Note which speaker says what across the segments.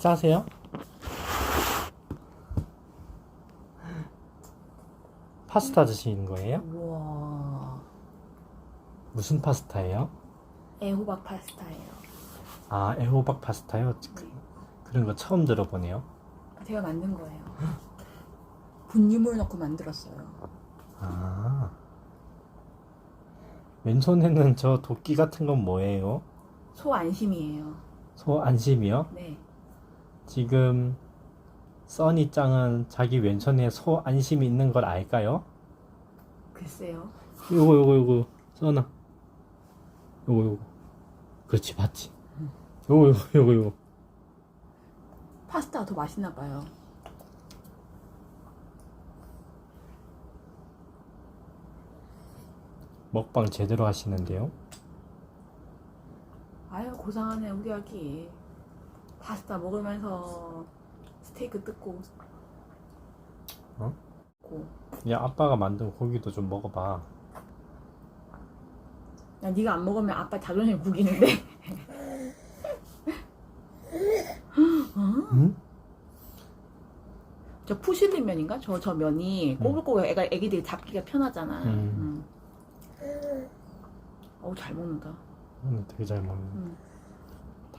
Speaker 1: 식사하세요? 파스타 드시는 거예요?
Speaker 2: 우와.
Speaker 1: 무슨 파스타예요?
Speaker 2: 애호박 파스타예요.
Speaker 1: 아, 애호박 파스타요? 그, 그런 거 처음 들어보네요.
Speaker 2: 제가 만든 거예요. 분유물 넣고 만들었어요.
Speaker 1: 아. 왼손에는 저 도끼 같은 건 뭐예요?
Speaker 2: 소 안심이에요.
Speaker 1: 소 안심이요?
Speaker 2: 네.
Speaker 1: 지금 써니 짱은 자기 왼손에 소 안심이 있는 걸 알까요?
Speaker 2: 글쎄요.
Speaker 1: 요거 요거 요거 써나 요거 요거 그렇지 봤지 요거 요거 요거 요거
Speaker 2: 파스타가 더 맛있나 봐요.
Speaker 1: 먹방 제대로 하시는데요
Speaker 2: 아유 고상하네 우리 아기. 파스타 먹으면서 스테이크 뜯고.
Speaker 1: 어?
Speaker 2: 고.
Speaker 1: 야 아빠가 만든 고기도 좀 먹어봐
Speaker 2: 야 네가 안 먹으면 아빠 자존심 구기는데.
Speaker 1: 응?
Speaker 2: 저 푸실리 면인가? 저 저 면이 꼬불꼬불 애가 애기들이 잡기가 편하잖아.
Speaker 1: 음.
Speaker 2: 음. 어우 잘 먹는다.
Speaker 1: 되게 잘 먹네
Speaker 2: 음.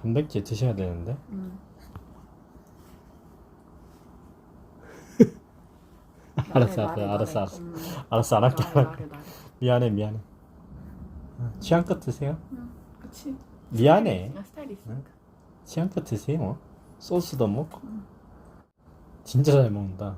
Speaker 1: 단백질 드셔야 되는데
Speaker 2: 음.
Speaker 1: 알았어
Speaker 2: 말해,
Speaker 1: 알았어
Speaker 2: 말해,
Speaker 1: 알았어
Speaker 2: 말해.
Speaker 1: 알았어
Speaker 2: 음.
Speaker 1: 알았어 안 할게 안 할게. 미안해 미안해 어, 취향껏 드세요
Speaker 2: 응, 그치.
Speaker 1: 미안해
Speaker 2: 스타일이- 스타일이 있으니까.
Speaker 1: 취향껏 드세요 소스도 먹고
Speaker 2: 음.
Speaker 1: 진짜 잘 먹는다